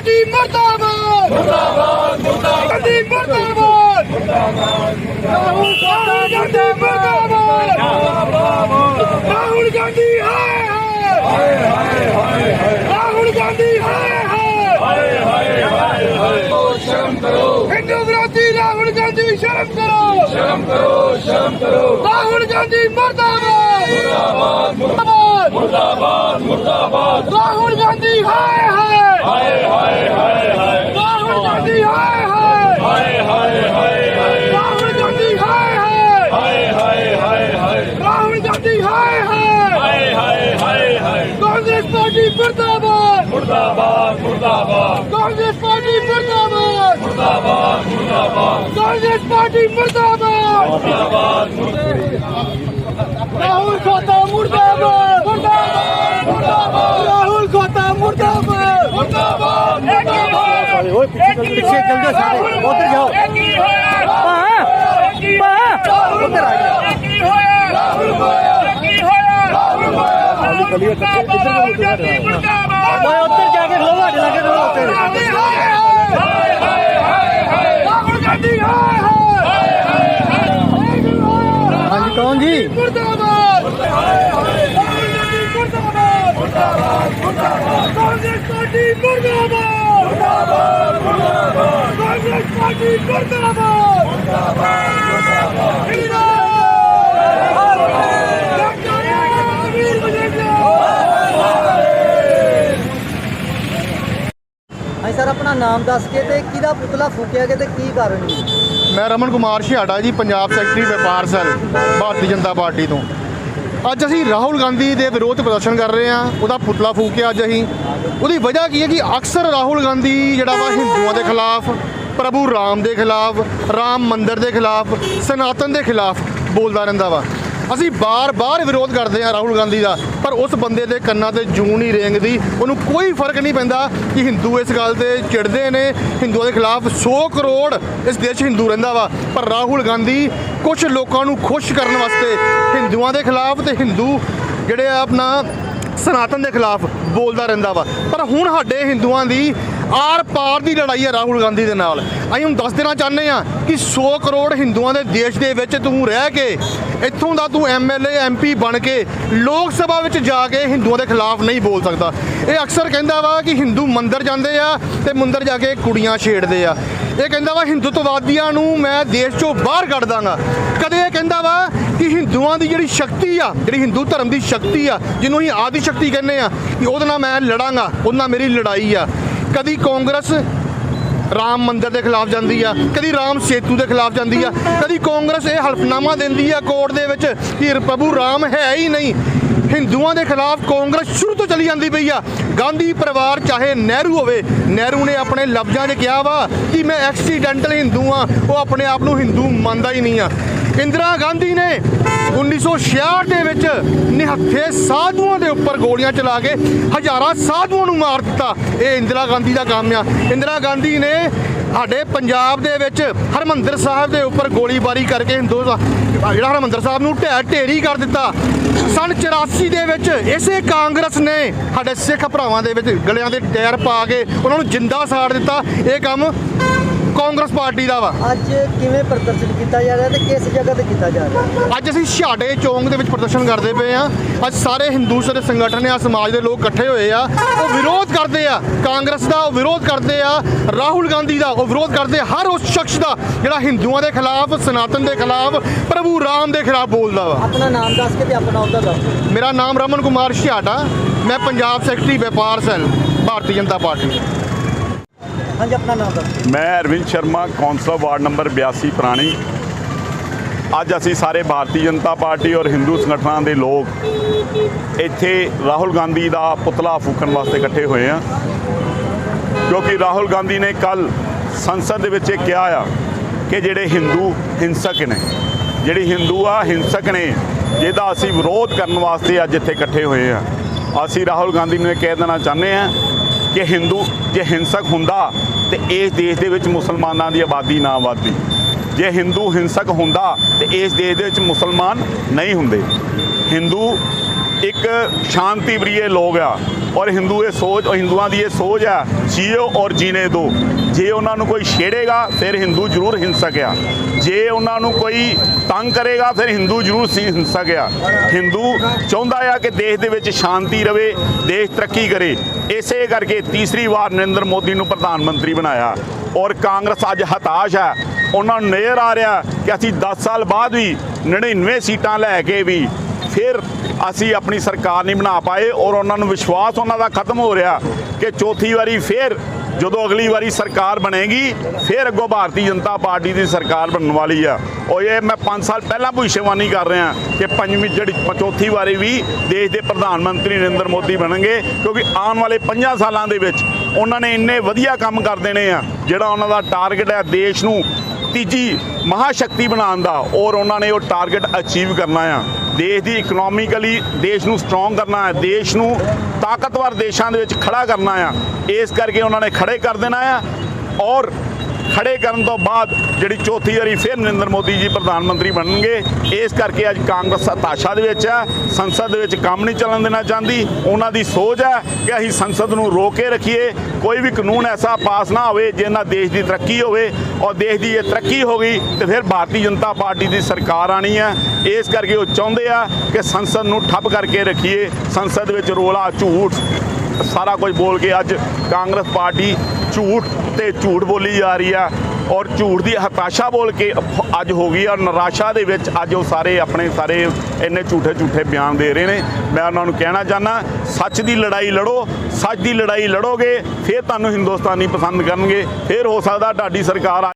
Party ਮਰਦਾਬਾਦ। ਮਰਦਾਬਾਦ ਮਰਦਾਬਾਦ। ਗਾਂਧੀ ਮਰਦਾਬਾਦ। ਰਾਹੁਲ ਗਾਂਧੀ ਮਰਦਾਬਾਦ ਰਾਹੁਲ ਗਾਂਧੀ ਹਾਏ ਹਾਏ। ਰਾਹੁਲ ਗਾਂਧੀ ਹਾਏ ਹਾਏ। ਸ਼ਰਮ ਕਰੋ। ਹਿੰਦੂ ਵਿਰੋਧੀ ਰਾਹੁਲ ਗਾਂਧੀ ਸ਼ਰਮ ਕਰੋ। ਸ਼ਰਮ ਕਰੋ ਸ਼ਰਮ ਕਰੋ। ਰਾਹੁਲ ਗਾਂਧੀ ਮਰਦਾਬਾਦ। ਮਰਦਾਬਾਦ ਮੁਰਦਾਬਾਦ। ਮੁਰਦਾਬਾਦ। ਰਾਹੁਲ ਗਾਂਧੀ ਹਾਏ ਹਾਏ। ਹਾਏ ਹਾਏ ਹਾਏ ਹਾਏ। ਰਾਹੁਲ ਗਾਂਧੀ ਹਾਏ ਹਾਏ। ਹਾਏ ਹਾਏ ਹਾਏ ਰਾਹੁਲ ਗਾਂਧੀ ਹਾਏ ਹਾਏ। ਹਾਏ ਹਾਏ ਹਾਏ ਰਾਹੁਲ ਗਾਂਧੀ ਹਾਏ ਹਾਏ। ਹਾਏ ਹਾਏ ਹਾਏ ਹਾਏ। ਕਾਂਗਰਸ ਪਾਰਟੀ ਮਰਦਾਬਾਦ ਮੁਰਦਾਬਾਦ ਮੁਰਦਾਬਾਦ। ਕਾਂਗਰਸ ਪਾਰਟੀ ਮਰਦਾਬਾਦ ਮੁਰਦਾਬਾਦ ਮੁਰਦਾਬਾਦ। ਕਾਂਗਰਸ ਪਾਰਟੀ ਮਰਦਾਬਾਦ। ਰਾਹੁਲ ਖੋਤਾ ਮੁਰਦਾਬਾਦ ਮੁਰਦਾਬਾਦ ਮੁਰਦਾਬਾਦ ਰਾਹੁਲ ਖੋਤਾ ਮੁਰਦਾਬਾਦ ਮੁਰਦਾਬਾਦ ਓਏ ਪਿੱਛੇ ਪਿੱਛੇ ਚੱਲ ਜਾ ਸਾਰੇ। ਉਧਰ ਜਾਓ। ਕੀ ਹੋਇਆ ਉਧਰ ਆ ਜਾ ਕੀ ਹੋਇਆ ਰਾਹੁਲ ਹੋਇਆ ਕੀ ਹੋਇਆ ਰਾਹੁਲ ਹੋਇਆ ਗਲੀ ਇੱਧਰ ਓਏ ਉੱਧਰ ਜਾ ਕੇ ਖਲੋ ਸਾਡੇ ਲਾਗੇ ਖਲੋ ਉੱਤੇ ਹਾਏ ਹਾਏ ਹਾਏ ਹਾਏ ਰਾਹੁਲ ਗਾਂਧੀ ਹਾਏ ਹਾਏ ਹਾਂਜੀ, ਕੌਣ ਜੀ? ਮੁਰਦਾਬਾਦ ਮੁਰਦਾਬਾਦ ਮੁਰਦਾਬਾਦ ਮੁਰਦਾਬਾਦ ਕਾਂਗਰਸ ਪਾਰਟੀ ਮੁਰਦਾਬਾਦ। ਪਾਰਟੀ ਮੁਰਦਾਬਾਦ। ਮੁਰਦਾਬਾਦ। ਹਾਂਜੀ ਸਰ ਆਪਣਾ ਨਾਮ ਦੱਸ ਕੇ ਤੇ ਕਿਹਦਾ ਪੁਤਲਾ ਫੂਕਿਆ ਗਿਆ ਤੇ ਕੀ ਕਾਰਨ ਜੀ ਮੈਂ ਰਮਨ ਕੁਮਾਰ ਛਿਆੜਾ ਜੀ ਪੰਜਾਬ ਸੈਕਟਰੀ ਵਪਾਰ ਸੈੱਲ ਭਾਰਤੀ ਜਨਤਾ ਪਾਰਟੀ ਤੋਂ। ਅੱਜ ਅਸੀਂ ਰਾਹੁਲ ਗਾਂਧੀ ਦੇ ਵਿਰੋਧ ਪ੍ਰਦਰਸ਼ਨ ਕਰ ਰਹੇ ਹਾਂ ਉਹਦਾ ਪੁਤਲਾ ਫੂਕਿਆ ਅੱਜ ਅਸੀਂ। ਉਹਦੀ ਵਜ੍ਹਾ ਕੀ ਹੈ ਕਿ ਅਕਸਰ ਰਾਹੁਲ ਗਾਂਧੀ ਜਿਹੜਾ ਵਾ ਹਿੰਦੂਆਂ ਦੇ ਖਿਲਾਫ ਪ੍ਰਭੂ ਰਾਮ ਦੇ ਖਿਲਾਫ, ਰਾਮ ਮੰਦਿਰ ਦੇ ਖਿਲਾਫ, ਸਨਾਤਨ ਦੇ ਖਿਲਾਫ ਬੋਲਦਾ ਰਹਿੰਦਾ ਵਾ। ਅਸੀਂ ਬਾਰ-ਬਾਰ ਵਿਰੋਧ ਕਰਦੇ ਹਾਂ ਰਾਹੁਲ ਗਾਂਧੀ ਦਾ, ਪਰ ਉਸ ਬੰਦੇ ਦੇ ਕੰਨਾਂ ਤੇ ਜੂਨ ਨਹੀਂ ਰੇਂਗਦੀ ਉਹਨੂੰ ਕੋਈ ਫ਼ਰਕ ਨਹੀਂ ਪੈਂਦਾ ਕਿ ਹਿੰਦੂ ਇਸ ਗੱਲ ਤੇ ਚਿੜਦੇ ਨੇ। ਹਿੰਦੂਆਂ ਦੇ ਖਿਲਾਫ 100 ਕਰੋੜ ਇਸ ਦੇਸ਼ 'ਚ ਹਿੰਦੂ ਰਹਿੰਦਾ ਵਾ। ਪਰ ਰਾਹੁਲ ਗਾਂਧੀ ਕੁਝ ਲੋਕਾਂ ਨੂੰ ਖੁਸ਼ ਕਰਨ ਵਾਸਤੇ ਹਿੰਦੂਆਂ ਦੇ ਖਿਲਾਫ ਤੇ ਹਿੰਦੂ ਜਿਹੜੇ ਆ ਆਪਣਾ ਸਨਾਤਨ ਦੇ ਖਿਲਾਫ ਬੋਲਦਾ ਰਹਿੰਦਾ ਵਾ। ਪਰ ਹੁਣ ਸਾਡੇ ਹਿੰਦੂਆਂ ਦੀ ਆਰ ਪਾਰ ਦੀ ਲੜਾਈ ਹੈ ਰਾਹੁਲ ਗਾਂਧੀ ਦੇ ਨਾਲ। ਅਸੀਂ ਹੁਣ ਦੱਸ ਦੇਣਾ ਚਾਹੁੰਦੇ ਆ ਕਿ 100 ਕਰੋੜ ਹਿੰਦੂਆਂ ਦੇ ਦੇਸ਼ ਦੇ ਵਿੱਚ ਤੂੰ ਰਹਿ ਕੇ, ਇੱਥੋਂ ਦਾ ਤੂੰ ਐਮਐਲਏ ਐਮਪੀ ਬਣ ਕੇ ਲੋਕ ਸਭਾ ਵਿੱਚ ਜਾ ਕੇ ਹਿੰਦੂਆਂ ਦੇ ਖਿਲਾਫ ਨਹੀਂ ਬੋਲ ਸਕਦਾ। ਇਹ ਅਕਸਰ ਕਹਿੰਦਾ ਵਾ ਕਿ ਹਿੰਦੂ ਮੰਦਰ ਜਾਂਦੇ ਆ ਤੇ ਮੰਦਰ ਜਾ ਕੇ ਕੁੜੀਆਂ ਛੇੜਦੇ ਆ। ਇਹ ਕਹਿੰਦਾ ਵਾ ਹਿੰਦੂਤਵਾਦੀਆਂ ਨੂੰ ਮੈਂ ਦੇਸ਼ ਚੋਂ ਬਾਹਰ ਕੱਢ ਦਾਂਗਾ। ਕਦੇ ਇਹ ਕਹਿੰਦਾ ਵਾ ਕਿ ਹਿੰਦੂਆਂ ਦੀ ਜਿਹੜੀ ਸ਼ਕਤੀ ਆ, ਜਿਹੜੀ ਹਿੰਦੂ ਧਰਮ ਦੀ ਸ਼ਕਤੀ ਆ, ਜਿਹਨੂੰ ਅਸੀਂ ਆਦਿ ਸ਼ਕਤੀ ਕਹਿੰਦੇ ਆ, ਕਿ ਉਹਦੇ ਨਾਲ ਮੈਂ ਲੜਾਂਗਾ, ਉਹਦੇ ਨਾਲ ਮੇਰੀ ਲੜਾਈ ਆ। ਕਦੀ ਕਾਂਗਰਸ ਰਾਮ ਮੰਦਿਰ ਦੇ ਖਿਲਾਫ ਜਾਂਦੀ ਆ, ਕਦੀ ਰਾਮ ਸੇਤੂ ਦੇ ਖਿਲਾਫ ਜਾਂਦੀ ਆ, ਕਦੀ ਕਾਂਗਰਸ ਇਹ ਹਲਫਨਾਮਾ ਦਿੰਦੀ ਆ ਕੋਰਟ ਦੇ ਵਿੱਚ ਕਿ ਪ੍ਰਭੂ ਰਾਮ ਹੈ ਹੀ ਨਹੀਂ। ਹਿੰਦੂਆਂ ਦੇ ਖਿਲਾਫ ਕਾਂਗਰਸ ਸ਼ੁਰੂ ਤੋਂ ਚਲੀ ਜਾਂਦੀ ਪਈ ਆ। ਗਾਂਧੀ ਪਰਿਵਾਰ ਚਾਹੇ ਨਹਿਰੂ ਹੋਵੇ, ਨਹਿਰੂ ਨੇ ਆਪਣੇ ਲਫ਼ਜ਼ਾਂ 'ਚ ਕਿਹਾ ਵਾ ਕਿ ਮੈਂ ਐਕਸੀਡੈਂਟਲ ਹਿੰਦੂ ਆ, ਉਹ ਆਪਣੇ ਆਪ ਨੂੰ ਹਿੰਦੂ ਮੰਨਦਾ ਹੀ ਨਹੀਂ ਆ। ਇੰਦਰਾ ਗਾਂਧੀ ਨੇ 1966 ਦੇ ਵਿੱਚ ਨਿਹੱਥੇ ਸਾਧੂਆਂ ਦੇ ਉੱਪਰ ਗੋਲੀਆਂ ਚਲਾ ਕੇ ਹਜ਼ਾਰਾਂ ਸਾਧੂਆਂ ਨੂੰ ਮਾਰ ਦਿੱਤਾ। ਇਹ ਇੰਦਰਾ ਗਾਂਧੀ ਦਾ ਕੰਮ ਆ। ਇੰਦਰਾ ਗਾਂਧੀ ਨੇ ਸਾਡੇ ਪੰਜਾਬ ਦੇ ਵਿੱਚ ਹਰਮੰਦਰ ਸਾਹਿਬ ਦੇ ਉੱਪਰ ਗੋਲੀਬਾਰੀ ਕਰਕੇ ਹਿੰਦੂ ਜਿਹੜਾ ਹਰਮੰਦਰ ਸਾਹਿਬ ਨੂੰ ਢਹਿ ਢੇਰੀ ਕਰ ਦਿੱਤਾ। ਸਨ 84 ਦੇ ਵਿੱਚ ਇਸੇ ਕਾਂਗਰਸ ਨੇ ਸਾਡੇ ਸਿੱਖ ਭਰਾਵਾਂ ਦੇ ਵਿੱਚ ਗਲਿਆਂ ਦੇ ਟਾਇਰ ਪਾ ਕੇ ਉਹਨਾਂ ਨੂੰ ਜਿੰਦਾ ਸਾੜ ਦਿੱਤਾ। ਇਹ ਕੰਮ ਕਾਂਗਰਸ ਪਾਰਟੀ ਦਾ ਵਾ। ਅੱਜ ਕਿਵੇਂ ਪ੍ਰਦਰਸ਼ਨ ਕੀਤਾ ਜਾ ਰਿਹਾ ਤੇ ਕਿਸ ਜਗ੍ਹਾ ਤੇ ਕੀਤਾ ਜਾ ਰਿਹਾ? ਅੱਜ ਅਸੀਂ ਛਾੜੇ ਚੌਂਕ ਦੇ ਵਿੱਚ ਪ੍ਰਦਰਸ਼ਨ ਕਰਦੇ ਪਏ ਆ ਅੱਜ ਸਾਰੇ ਹਿੰਦੂ ਸਾਰੇ ਸੰਗਠਨ ਆ ਸਮਾਜ ਦੇ ਲੋਕ ਇਕੱਠੇ ਹੋਏ ਆ। ਉਹ ਵਿਰੋਧ ਕਰਦੇ ਆ। ਕਾਂਗਰਸ ਦਾ ਉਹ ਵਿਰੋਧ ਕਰਦੇ ਆ ਰਾਹੁਲ ਗਾਂਧੀ ਦਾ ਉਹ ਵਿਰੋਧ ਕਰਦੇ ਹਰ ਉਸ ਸ਼ਖਸ ਦਾ ਜਿਹੜਾ ਹਿੰਦੂਆਂ ਦੇ ਖਿਲਾਫ ਸਨਾਤਨ ਦੇ ਖਿਲਾਫ ਪ੍ਰਭੂ ਰਾਮ ਦੇ ਖਿਲਾਫ ਬੋਲਦਾ ਵਾ। ਆਪਣਾ ਨਾਮ ਦੱਸ ਕੇ ਤੇ ਆਪਣਾ ਉਹਦਾ ਦੱਸ। ਮੇਰਾ ਨਾਮ ਰਮਨ ਕੁਮਾਰ ਛਿਆਟਾ ਮੈਂ ਪੰਜਾਬ ਸੈਕਟਰੀ ਵਪਾਰ ਸੈੱਲ ਭਾਰਤੀ ਜਨਤਾ ਪਾਰਟੀ। ਹਾਂਜੀ, ਆਪਣਾ ਨਾਮ ਦੱਸ। ਮੈਂ Arvind Sharma, councillor ward number 82 ਪੁਰਾਣੀ। ਅੱਜ ਅਸੀਂ ਸਾਰੇ ਭਾਰਤੀ ਜਨਤਾ ਪਾਰਟੀ ਔਰ ਹਿੰਦੂ ਸੰਗਠਨਾਂ ਦੇ ਲੋਕ ਇੱਥੇ ਰਾਹੁਲ ਗਾਂਧੀ ਦਾ ਪੁਤਲਾ ਫੂਕਣ ਵਾਸਤੇ ਇਕੱਠੇ ਹੋਏ ਆ ਕਿਉਂਕਿ ਰਾਹੁਲ ਗਾਂਧੀ ਨੇ ਕੱਲ ਸੰਸਦ ਦੇ ਵਿੱਚ ਇਹ ਕਿਹਾ ਆ ਕਿ ਜਿਹੜੇ ਹਿੰਦੂ ਹਿੰਸਕ ਨੇ, ਜਿਹੜੇ ਹਿੰਦੂ ਆ ਹਿੰਸਕ ਨੇ, ਜਿਹਦਾ ਅਸੀਂ ਵਿਰੋਧ ਕਰਨ ਵਾਸਤੇ ਅੱਜ ਇੱਥੇ ਇਕੱਠੇ ਹੋਏ ਆ ਅਸੀਂ ਰਾਹੁਲ ਗਾਂਧੀ ਨੂੰ ਇਹ ਕਹਿ ਦੇਣਾ ਚਾਹੁੰਦੇ ਆ ਕਿ ਹਿੰਦੂ, ਜੇ ਹਿੰਸਕ ਹੁੰਦਾ ਤੇ ਇਸ ਦੇਸ਼ ਦੇ ਵਿੱਚ ਮੁਸਲਮਾਨਾਂ ਦੀ ਆਬਾਦੀ ਨਾ ਵਧਦੀ। ਜੇ ਹਿੰਦੂ ਹਿੰਸਕ ਹੁੰਦਾ, ਤੇ ਇਸ ਦੇਸ਼ ਦੇ ਵਿੱਚ ਮੁਸਲਮਾਨ ਨਹੀਂ ਹੁੰਦੇ। ਹਿੰਦੂ ਇੱਕ ਸ਼ਾਂਤੀ ਪ੍ਰਿਯ ਲੋਕ ਆ, ਔਰ ਹਿੰਦੂ ਇਹ ਸੋਚ, ਔਰ ਹਿੰਦੂਆਂ ਦੀ ਇਹ ਸੋਚ ਆ, ਜੀਓ ਔਰ ਜੀਣੇ ਦੋ। ਜੇ ਉਹਨਾਂ ਨੂੰ ਕੋਈ ਛੇੜੇਗਾ, ਫਿਰ ਹਿੰਦੂ ਜ਼ਰੂਰ ਹਿੰਸਕ ਆ। ਜੇ ਉਹਨਾਂ ਨੂੰ ਕੋਈ ਤੰਗ ਕਰੇਗਾ, ਫਿਰ ਹਿੰਦੂ ਜ਼ਰੂਰ ਸੀ ਹਿੰਸਕ ਆ। ਹਿੰਦੂ ਚਾਹੁੰਦਾ ਆ ਕਿ ਦੇਸ਼ ਦੇ ਵਿੱਚ ਸ਼ਾਂਤੀ ਰਵੇ, ਦੇਸ਼ ਤਰੱਕੀ ਕਰੇ। ਇਸੇ ਕਰਕੇ ਤੀਸਰੀ ਵਾਰ ਨਰਿੰਦਰ ਮੋਦੀ ਨੂੰ ਪ੍ਰਧਾਨ ਮੰਤਰੀ ਬਣਾਇਆ। ਔਰ ਕਾਂਗਰਸ ਅੱਜ ਹਤਾਸ਼ ਹੈ ਉਹਨਾਂ ਨੂੰ ਨਜ਼ਰ ਆ ਰਿਹਾ ਕਿ ਅਸੀਂ 10 ਸਾਲ ਬਾਅਦ ਵੀ 99 ਸੀਟਾਂ ਲੈ ਕੇ ਵੀ ਫਿਰ ਅਸੀਂ ਆਪਣੀ ਸਰਕਾਰ ਨਹੀਂ ਬਣਾ ਪਾਏ ਔਰ ਉਹਨਾਂ ਨੂੰ ਵਿਸ਼ਵਾਸ ਉਹਨਾਂ ਦਾ ਖਤਮ ਹੋ ਰਿਹਾ ਕਿ ਚੌਥੀ ਵਾਰੀ ਫਿਰ ਜਦੋਂ ਅਗਲੀ ਵਾਰੀ ਸਰਕਾਰ ਬਣੇਗੀ, ਫਿਰ ਅੱਗੋਂ ਭਾਰਤੀ ਜਨਤਾ ਪਾਰਟੀ ਦੀ ਸਰਕਾਰ ਬਣਨ ਵਾਲੀ ਆ। ਔਰ ਇਹ ਮੈਂ 5 ਸਾਲ ਪਹਿਲਾਂ ਭਵਿੱਖਬਾਣੀ ਕਰ ਰਿਹਾ ਕਿ ਪੰਜਵੀਂ ਜਿਹੜੀ ਚੌਥੀ ਵਾਰੀ ਵੀ ਦੇਸ਼ ਦੇ ਪ੍ਰਧਾਨ ਮੰਤਰੀ ਨਰਿੰਦਰ ਮੋਦੀ ਬਣਨਗੇ, ਕਿਉਂਕਿ ਆਉਣ ਵਾਲੇ 5 ਸਾਲਾਂ ਦੇ ਵਿੱਚ ਉਹਨਾਂ ਨੇ ਇੰਨੇ ਵਧੀਆ ਕੰਮ ਕਰ ਦੇਣੇ ਆ, ਜਿਹੜਾ ਉਹਨਾਂ ਦਾ ਟਾਰਗੇਟ ਹੈ ਦੇਸ਼ ਨੂੰ ਤੀਜੀ ਮਹਾਸ਼ਕਤੀ ਬਣਾਉਣ ਦਾ ਔਰ ਉਹਨਾਂ ਨੇ ਉਹ ਟਾਰਗੇਟ ਅਚੀਵ ਕਰਨਾ ਆ। ਦੇਸ਼ ਦੀ ਇਕਨੋਮਿਕਲੀ ਦੇਸ਼ ਨੂੰ ਸਟਰੋਂਗ ਕਰਨਾ ਹੈ, ਦੇਸ਼ ਨੂੰ ਤਾਕਤਵਰ ਦੇਸ਼ਾਂ ਦੇ ਵਿੱਚ ਖੜਾ ਕਰਨਾ ਆ। ਇਸ ਕਰਕੇ ਉਹਨਾਂ ਨੇ ਖੜੇ ਕਰ ਦੇਣਾ ਆ। ਔਰ ਖੜੇ ਕਰਨ ਤੋਂ ਬਾਅਦ ਜਿਹੜੀ ਚੌਥੀ ਵਾਰੀ ਫਿਰ ਨਰਿੰਦਰ ਮੋਦੀ ਜੀ ਪ੍ਰਧਾਨ ਮੰਤਰੀ ਬਣਨਗੇ, ਇਸ ਕਰਕੇ ਅੱਜ ਕਾਂਗਰਸ ਹਤਾਸ਼ਾ ਦੇ ਵਿੱਚ ਹੈ, ਸੰਸਦ ਦੇ ਵਿੱਚ ਕੰਮ ਨਹੀਂ ਚੱਲਣ ਦੇਣਾ ਚਾਹੁੰਦੀ, ਉਹਨਾਂ ਦੀ ਸੋਚ ਹੈ ਕਿ ਅਸੀਂ ਸੰਸਦ ਨੂੰ ਰੋਕ ਕੇ ਰੱਖੀਏ, ਕੋਈ ਵੀ ਕਾਨੂੰਨ ਐਸਾ ਪਾਸ ਨਾ ਹੋਵੇ ਜਿਹਦੇ ਨਾਲ ਦੇਸ਼ ਦੀ ਤਰੱਕੀ ਹੋਵੇ, ਔਰ ਦੇਸ਼ ਦੀ ਇਹ ਤਰੱਕੀ ਹੋ ਗਈ ਤੇ ਫਿਰ ਭਾਰਤੀ ਜਨਤਾ ਪਾਰਟੀ ਦੀ ਸਰਕਾਰ ਆਣੀ ਹੈ, ਇਸ ਕਰਕੇ ਉਹ ਚਾਹੁੰਦੇ ਆ ਕਿ ਸੰਸਦ ਨੂੰ ਠੱਪ ਕਰਕੇ ਰੱਖੀਏ, ਸੰਸਦ ਵਿੱਚ ਰੋਲਾ, ਝੂਠ, ਸਾਰਾ ਕੁਝ ਬੋਲ ਕੇ ਅੱਜ ਕਾਂਗਰਸ ਪਾਰਟੀ ਝੂਠ ਤੇ ਝੂਠ ਬੋਲੀ ਜਾ ਰਹੀ ਆ ਔਰ ਝੂਠ ਦੀ ਹਤਾਸ਼ਾ ਬੋਲ ਕੇ ਅੱਜ ਹੋ ਗਈ ਔਰ ਨਿਰਾਸ਼ਾ ਦੇ ਵਿੱਚ ਅੱਜ ਉਹ ਸਾਰੇ ਆਪਣੇ ਸਾਰੇ ਇੰਨੇ ਝੂਠੇ ਝੂਠੇ ਬਿਆਨ ਦੇ ਰਹੇ ਨੇ। ਮੈਂ ਉਹਨਾਂ ਨੂੰ ਕਹਿਣਾ ਚਾਹਨਾ ਸੱਚ ਦੀ ਲੜਾਈ ਲੜੋ, ਸੱਚ ਦੀ ਲੜਾਈ ਲੜੋਗੇ, ਫਿਰ ਤੁਹਾਨੂੰ ਹਿੰਦੁਸਤਾਨੀ ਪਸੰਦ ਕਰਨਗੇ, ਫਿਰ ਹੋ ਸਕਦਾ ਤੁਹਾਡੀ ਸਰਕਾਰ